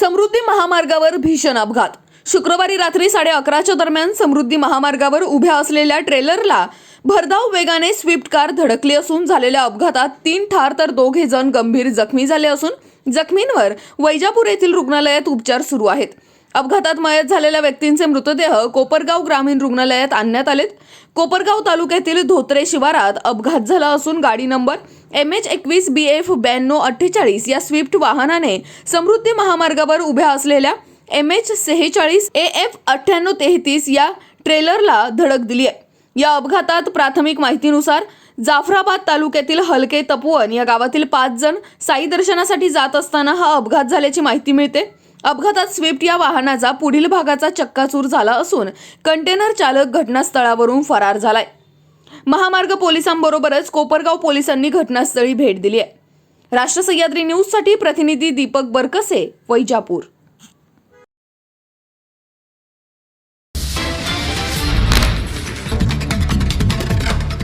समृद्धी महामार्गावर भीषण अपघात. शुक्रवारी रात्री साडे अकराच्या दरम्यान समृद्धी महामार्गावर उभ्या असलेल्या ट्रेलरला भरधाव वेगाने स्विफ्ट कार धडकली असून झालेल्या अपघातात तीन ठार तर दोघे जण गंभीर जखमी झाले असून जखमींवर वैजापूर येथील रुग्णालयात उपचार सुरू आहेत. अपघातात मयत झालेल्या व्यक्तींचे मृतदेह कोपरगाव ग्रामीण रुग्णालयात आणण्यात आलेत. कोपरगाव तालुक्यातील धोत्रे शिवारात अपघात झाला असून गाडी नंबर एम एच एकवीस बी एफ ब्याण्णव अठ्ठेचाळीस या स्विफ्ट वाहनाने समृद्धी महामार्गावर उभ्या असलेल्या एम एच सेहेचाळीस ए एफ अठ्ठ्याण्णव तेहतीस या ट्रेलरला धडक दिली आहे. या अपघातात प्राथमिक माहितीनुसार जाफराबाद तालुक्यातील हलके तपोवन या गावातील पाच जण साई दर्शनासाठी जात असताना हा अपघात झाल्याची माहिती मिळते. अपघातात स्विफ्ट या वाहनाचा पुढील भागाचा चक्काचूर झाला असून कंटेनर चालक घटनास्थळावरून फरार झालाय. महामार्ग पोलिसांबरोबरच कोपरगाव पोलिसांनी घटनास्थळी भेट दिली आहे. राष्ट्र सह्याद्री न्यूजसाठी प्रतिनिधी दीपक बरकसे वैजापूर.